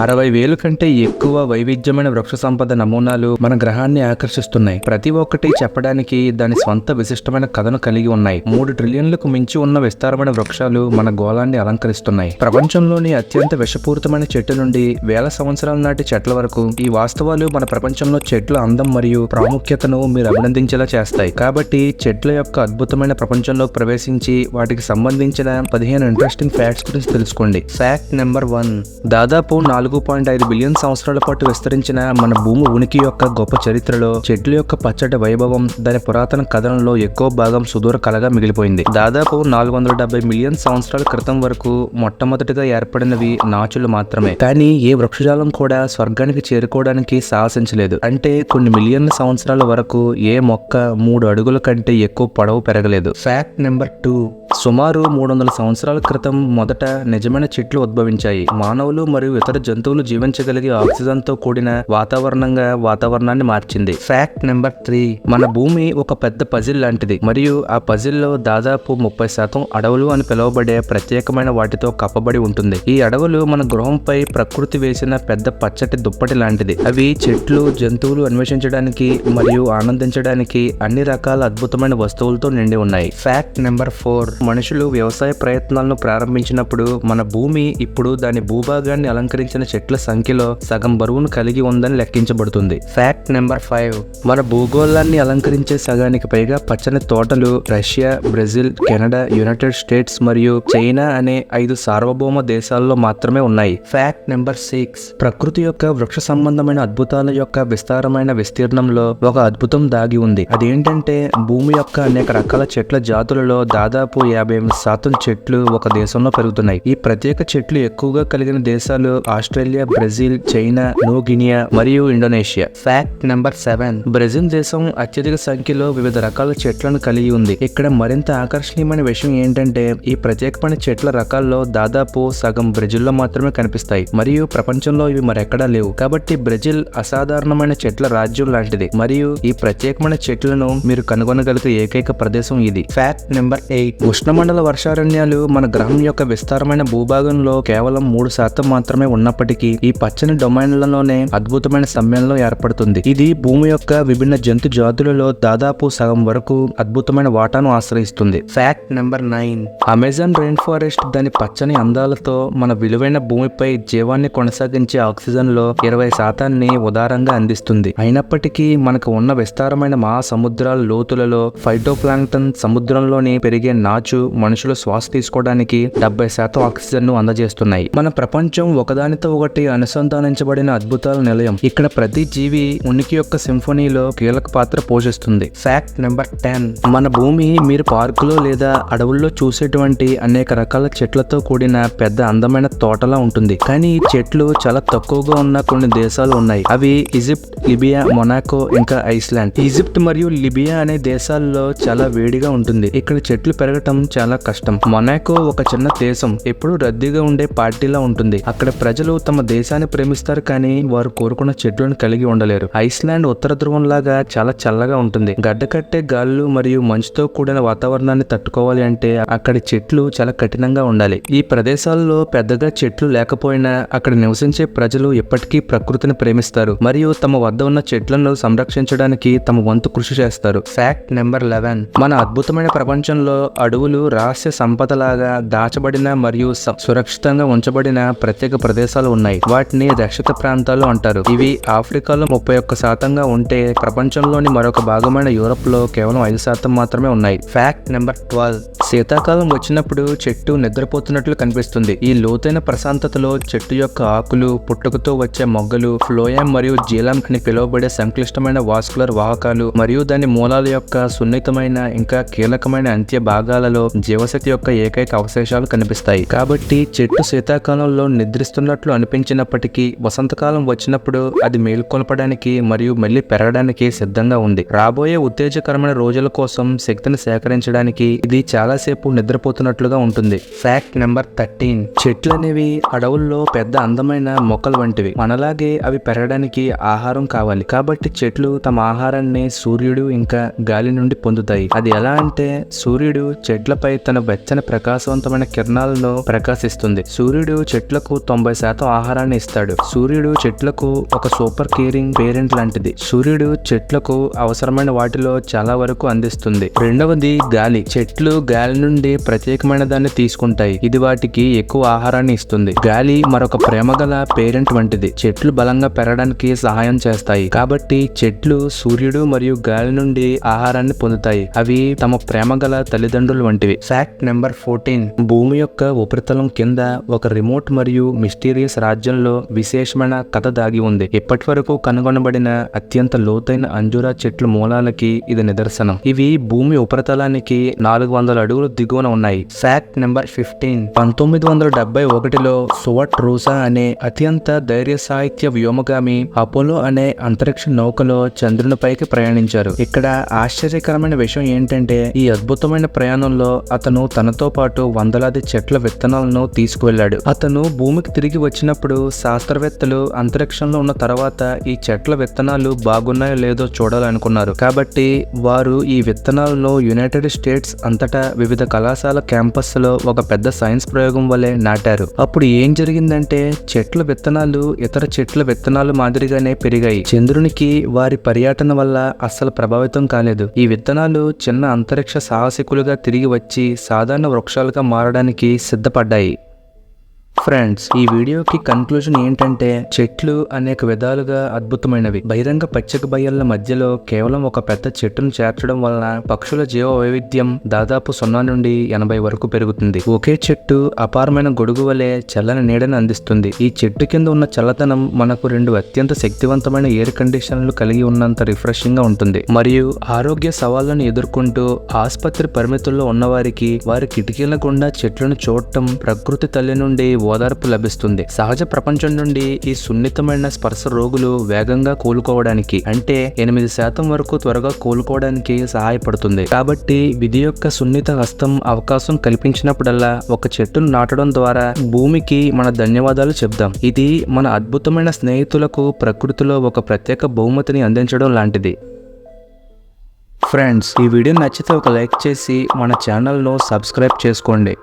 అరవై వేలు కంటే ఎక్కువ వైవిధ్యమైన వృక్ష సంపద నమూనాలు మన గ్రహాన్ని ఆకర్షిస్తున్నాయి. ప్రతి ఒక్కటి చెప్పడానికి దాని స్వంత విశిష్టమైన కథను కలిగి ఉన్నాయి. మూడు ట్రిలియన్లకు మించి ఉన్న విస్తారమైన వృక్షాలు మన గోళాన్ని అలంకరిస్తున్నాయి. ప్రపంచంలోని అత్యంత విషపూరితమైన చెట్టు నుండి వేల సంవత్సరాల నాటి చెట్ల వరకు ఈ వాస్తవాలు మన ప్రపంచంలో చెట్ల అందం మరియు ప్రాముఖ్యతను మీరు అభినందించేలా చేస్తాయి. కాబట్టి చెట్ల యొక్క అద్భుతమైన ప్రపంచంలో ప్రవేశించి వాటికి సంబంధించిన పదిహేను ఇంట్రెస్టింగ్ ఫ్యాక్ట్స్ గురించి తెలుసుకోండి. ఫ్యాక్ట్ నెంబర్ వన్ దాదాపు నాలుగు నాలుగు పాయింట్ ఐదు బిలియన్ సంవత్సరాల పాటు విస్తరించిన మన భూమి ఉనికి యొక్క గొప్ప చరిత్రలో చెట్ల యొక్క పచ్చటి వైభవం దాని పురాతన కథనంలో ఎక్కువ భాగం సుదూర కళగా మిగిలిపోయింది. దాదాపు నాలుగు వందల డెబ్బై మిలియన్ సంవత్సరాల క్రితం వరకు మొట్టమొదటిగా ఏర్పడినవి నాచులు మాత్రమే. కానీ ఏ వృక్షజాలం కూడా స్వర్గానికి చేరుకోవడానికి సాహసించలేదు. అంటే కొన్ని మిలియన్ల సంవత్సరాల వరకు ఏ మొక్క మూడు అడుగుల కంటే ఎక్కువ పొడవు పెరగలేదు. ఫ్యాక్ట్ నెంబర్ టూ సుమారు మూడు వందల సంవత్సరాల క్రితం మొదట నిజమైన చెట్లు ఉద్భవించాయి. మానవులు మరియు ఇతర జంతువులు జీవించగలిగే ఆక్సిజన్తో కూడిన వాతావరణంగా వాతావరణాన్ని మార్చింది. ఫ్యాక్ట్ నెంబర్ త్రీ మన భూమి ఒక పెద్ద పజిల్ లాంటిది. మరియు ఆ పజిల్లో దాదాపు ముప్పై శాతం అడవులు అని పిలువబడే ప్రత్యేకమైన వాటితో కప్పబడి ఉంటుంది. ఈ అడవులు మన గృహంపై ప్రకృతి వేసిన పెద్ద పచ్చటి దుప్పటి లాంటిది. అవి చెట్లు జంతువులు అన్వేషించడానికి మరియు ఆనందించడానికి అన్ని రకాల అద్భుతమైన వస్తువులతో నిండి ఉన్నాయి. ఫ్యాక్ట్ నెంబర్ ఫోర్ మనుషులు వ్యవసాయ ప్రయత్నాలను ప్రారంభించినప్పుడు మన భూమి ఇప్పుడు దాని భూభాగాన్ని అలంకరించిన చెట్ల సంఖ్యలో సగం బరువును కలిగి ఉందని లెక్కించబడుతుంది. ఫ్యాక్ట్ నెంబర్ ఫైవ్ మన భూగోళాన్ని అలంకరించే సగానికి పైగా పచ్చని తోటలు Russia Brazil Canada United States మరియు చైనా అనే ఐదు సార్వభౌమ దేశాల్లో మాత్రమే ఉన్నాయి. ఫ్యాక్ట్ నెంబర్ సిక్స్ ప్రకృతి యొక్క వృక్ష సంబంధమైన అద్భుతాల యొక్క విస్తారమైన విస్తీర్ణంలో ఒక అద్భుతం దాగి ఉంది. అదేంటంటే భూమి యొక్క అనేక రకాల చెట్ల జాతులలో దాదాపు యాభై ఎనిమిది శాతం చెట్లు ఒక దేశంలో పెరుగుతున్నాయి. ఈ ప్రత్యేక చెట్లు ఎక్కువగా కలిగిన దేశాలు ఆస్ట్రేలియా బ్రెజిల్ చైనా నోగినియా మరియు Indonesia. Fact number seven. Brazil దేశం అత్యధిక సంఖ్యలో వివిధ రకాల చెట్లను కలిగి ఉంది. ఇక్కడ మరింత ఆకర్షణీయమైన విషయం ఏంటంటే ఈ ప్రత్యేకమైన చెట్ల రకాల్లో దాదాపు సగం బ్రెజిల్లో మాత్రమే కనిపిస్తాయి. మరియు ప్రపంచంలో ఇవి మరెక్కడా లేవు. కాబట్టి బ్రెజిల్ అసాధారణమైన చెట్ల రాజ్యం లాంటిది. మరియు ఈ ప్రత్యేకమైన చెట్లను మీరు కనుగొనగలిగే ఏకైక ప్రదేశం ఇది. Fact number eight. ఉష్ణమండల వర్షారణ్యాలు మన గ్రహం యొక్క విస్తారమైన భూభాగంలో కేవలం మూడు శాతం మాత్రమే ఉన్నప్పటికీ ఈ పచ్చని డొమైన్లలోనే అద్భుతమైన సమ్మేళనం ఏర్పడుతుంది. ఇది భూమి యొక్క విభిన్న జంతు జాతులలో దాదాపు సగం వరకు అద్భుతమైన వాటాను ఆశ్రయిస్తుంది. Fact number nine Amazon rain forest దాని పచ్చని అందాలతో మన విలువైన భూమిపై జీవాన్ని కొనసాగించే ఆక్సిజన్లో ఇరవై శాతాన్ని ఉదారంగా అందిస్తుంది. అయినప్పటికీ మనకు ఉన్న విస్తారమైన మహాసముద్రాల లోతులలో ఫైటోప్లాంక్టన్ సముద్రంలోని పెరిగే నాచు మనుషులు శ్వాస తీసుకోవడానికి డెబ్బై శాతం ఆక్సిజన్ను అందజేస్తున్నాయి. మన ప్రపంచం ఒకదానితో ఒకటి అనుసంధానించబడిన అద్భుతాల నిలయం. ఇక్కడ ప్రతి జీవి ఉనికి యొక్క సింఫనీలో కీలక పాత్ర పోషిస్తుంది. ఫ్యాక్ట్ నెంబర్ టెన్ మన భూమి మీరు పార్కులో లేదా అడవుల్లో చూసేటువంటి అనేక రకాల చెట్లతో కూడిన పెద్ద అందమైన తోటలా ఉంటుంది. కానీ ఈ చెట్లు చాలా తక్కువగా ఉన్న కొన్ని దేశాలు ఉన్నాయి. అవి ఈజిప్ట్ లిబియా మొనాకో ఇంకా ఐస్లాండ్. ఈజిప్ట్ మరియు లిబియా అనే దేశాల్లో చాలా వేడిగా ఉంటుంది. ఇక్కడ చెట్లు పెరగటం చాలా కష్టం. మొనాకో ఒక చిన్న దేశం. ఎప్పుడు రద్దీగా ఉండే పార్టీలా ఉంటుంది. అక్కడ ప్రజలు తమ దేశాన్ని ప్రేమిస్తారు కానీ వారు కోరుకున్న చెట్లను కలిగి ఉండలేరు. ఐస్లాండ్ ఉత్తర ధ్రువం లాగా చాలా చల్లగా ఉంటుంది. గడ్డకట్టే గాలులు మరియు మంచుతో కూడిన వాతావరణాన్ని తట్టుకోవాలి అంటే అక్కడి చెట్లు చాలా కఠినంగా ఉండాలి. ఈ ప్రదేశాల్లో పెద్దగా చెట్లు లేకపోయినా అక్కడ నివసించే ప్రజలు ఎప్పటికీ ప్రకృతిని ప్రేమిస్తారు మరియు తమ వద్ద ఉన్న చెట్లను సంరక్షించడానికి తమ వంతు కృషి చేస్తారు. Fact number eleven. మన అద్భుతమైన ప్రపంచంలో అడవులు రహస్య సంపదలాగా దాచబడిన మరియు సురక్షితంగా ఉంచబడిన ప్రత్యేక ప్రదేశాలు ఉన్నాయి. వాటిని రక్షిత ప్రాంతాలు అంటారు. ఇవి ఆఫ్రికాలో ముప్పై ఒక్క శాతంగా ఉంటే ప్రపంచంలోని మరొక భాగమైన యూరప్లో కేవలం ఐదు శాతం మాత్రమే ఉన్నాయి. ఫ్యాక్ట్ నెంబర్ ట్వెల్వ్ శీతాకాలం వచ్చినప్పుడు చెట్టు నిద్రపోతున్నట్లు కనిపిస్తుంది. ఈ లోతైన ప్రశాంతతలో చెట్టు యొక్క ఆకులు పుట్టుకతో వచ్చే మొగ్గలు ఫ్లోయం మరియు జీలం అని పిలువబడే సంక్లిష్టమైన వాస్కులర్ వాహకాలు మరియు దాని మూలాల యొక్క సున్నితమైన ఇంకా కీలకమైన అంత్య భాగాలలో జీవశక్తి యొక్క ఏకైక అవశేషాలు కనిపిస్తాయి. కాబట్టి చెట్టు శీతాకాలంలో నిద్రిస్తున్నట్లు అనిపించినప్పటికీ వసంతకాలం వచ్చినప్పుడు అది మేల్కొల్పడానికి మరియు మళ్ళీ పెరగడానికి సిద్ధంగా ఉంది. రాబోయే ఉత్తేజకరమైన రోజుల కోసం శక్తిని సేకరించడానికి ఇది చాలాసేపు నిద్రపోతున్నట్లుగా ఉంటుంది. Fact number thirteen. చెట్లు అనేవి అడవుల్లో పెద్ద అందమైన మొక్కలు వంటివి. మనలాగే అవి పెరగడానికి ఆహారం కావాలి. కాబట్టి చెట్లు తమ ఆహారాన్ని సూర్యుడు ఇంకా గాలి నుండి పొందుతాయి. అది ఎలా అంటే సూర్యుడు చెట్ల చెట్లపై తన వెచ్చని ప్రకాశవంతమైన కిరణాలను ప్రకాశిస్తుంది. సూర్యుడు చెట్లకు తొంభై శాతం ఆహారాన్ని ఇస్తాడు. సూర్యుడు చెట్లకు ఒక సూపర్ కేరింగ్ పేరెంట్ లాంటిది. సూర్యుడు చెట్లకు అవసరమైన వాటిలో చాలా వరకు అందిస్తుంది. రెండవది గాలి. చెట్లు గాలి నుండి ప్రత్యేకమైన దాన్ని తీసుకుంటాయి. ఇది వాటికి ఎక్కువ ఆహారాన్ని ఇస్తుంది. గాలి మరొక ప్రేమగల పేరెంట్ వంటిది. చెట్లు బలంగా పెరగడానికి సహాయం చేస్తాయి. కాబట్టి చెట్లు సూర్యుడు మరియు గాలి నుండి ఆహారాన్ని పొందుతాయి. అవి తమ ప్రేమగల తల్లిదండ్రులు వంటివి ఫ్యాక్ట్ నెంబర్ ఫోర్టీన్ భూమి యొక్క ఉపరితలం కింద ఒక రిమోట్ మరియు మిస్టీరియస్ రాజ్యంలో విశేషమైన కథ దాగి ఉంది. ఇప్పటి వరకు కనుగొనబడిన అత్యంత లోతైన అంజూరా చెట్ల మూలాలకి ఇది నిదర్శనం. ఇవి భూమి ఉపరితలానికి నాలుగు వందల అడుగులు దిగువన ఉన్నాయి. ఫ్యాక్ట్ నెంబర్ ఫిఫ్టీన్ పంతొమ్మిది వందల డెబ్బై ఒకటిలో సువట్ రూసా అనే అత్యంత ధైర్య సాహిత్య వ్యోమగామి అపోలో అనే అంతరిక్ష నౌకలో చంద్రునిపైకి ప్రయాణించారు. ఇక్కడ ఆశ్చర్యకరమైన విషయం ఏంటంటే ఈ అద్భుతమైన ప్రయాణంలో అతను తనతో పాటు వందలాది చెట్ల విత్తనాలను తీసుకువెళ్ళాడు. అతను భూమికి తిరిగి వచ్చినప్పుడు శాస్త్రవేత్తలు అంతరిక్షంలో ఉన్న తర్వాత ఈ చెట్ల విత్తనాలు బాగున్నాయో లేదో చూడాలనుకున్నారు. కాబట్టి వారు ఈ విత్తనాలను యునైటెడ్ స్టేట్స్ అంతటా వివిధ కళాశాల క్యాంపస్లో ఒక పెద్ద సైన్స్ ప్రయోగం వలె నాటారు. అప్పుడు ఏం జరిగిందంటే చెట్ల విత్తనాలు ఇతర చెట్ల విత్తనాలు మాదిరిగానే పెరిగాయి. చంద్రునికి వారి పర్యటన వల్ల అస్సలు ప్రభావితం కాలేదు. ఈ విత్తనాలు చిన్న అంతరిక్ష సాహసికులుగా తిరిగి వచ్చి సాధారణ వృక్షాలుగా మారడానికి సిద్ధపడ్డాయి. ఫ్రెండ్స్ ఈ వీడియోకి కన్క్లూజన్ ఏంటంటే చెట్లు అనేక విధాలుగా అద్భుతమైనవి. బహిరంగ పచ్చిక బయళ్ళ మధ్యలో కేవలం ఒక పెద్ద చెట్టును చేర్చడం వలన పక్షుల జీవ వైవిధ్యం దాదాపు సున్నా నుండి ఎనభై వరకు పెరుగుతుంది. ఒకే చెట్టు అపారమైన గొడుగు వలె చల్లని నీడని అందిస్తుంది. ఈ చెట్టు కింద ఉన్న చల్లతనం మనకు రెండు అత్యంత శక్తివంతమైన ఎయిర్ కండిషన్లు కలిగి ఉన్నంత రిఫ్రెషింగ్గా ఉంటుంది. మరియు ఆరోగ్య సవాళ్ళను ఎదుర్కొంటూ ఆసుపత్రి పరిమితుల్లో ఉన్నవారికి వారి కిటికీల గుండా చెట్లను చూడటం ప్రకృతి తల్లి నుండి ఓదార్పు లభిస్తుంది. సహజ ప్రపంచం నుండి ఈ సున్నితమైన స్పర్శ రోగులు వేగంగా కోలుకోవడానికి అంటే ఎనిమిది శాతం వరకు త్వరగా కోలుకోవడానికి సహాయపడుతుంది. కాబట్టి విధి యొక్క సున్నిత హస్తం అవకాశం కల్పించినప్పుడల్లా ఒక చెట్టును నాటడం ద్వారా భూమికి మన ధన్యవాదాలు చెప్దాం. ఇది మన అద్భుతమైన స్నేహితులకు ప్రకృతిలో ఒక ప్రత్యేక బహుమతిని అందించడం లాంటిది. ఫ్రెండ్స్ ఈ వీడియో నచ్చితే ఒక లైక్ చేసి మన ఛానల్ను సబ్స్క్రైబ్ చేసుకోండి.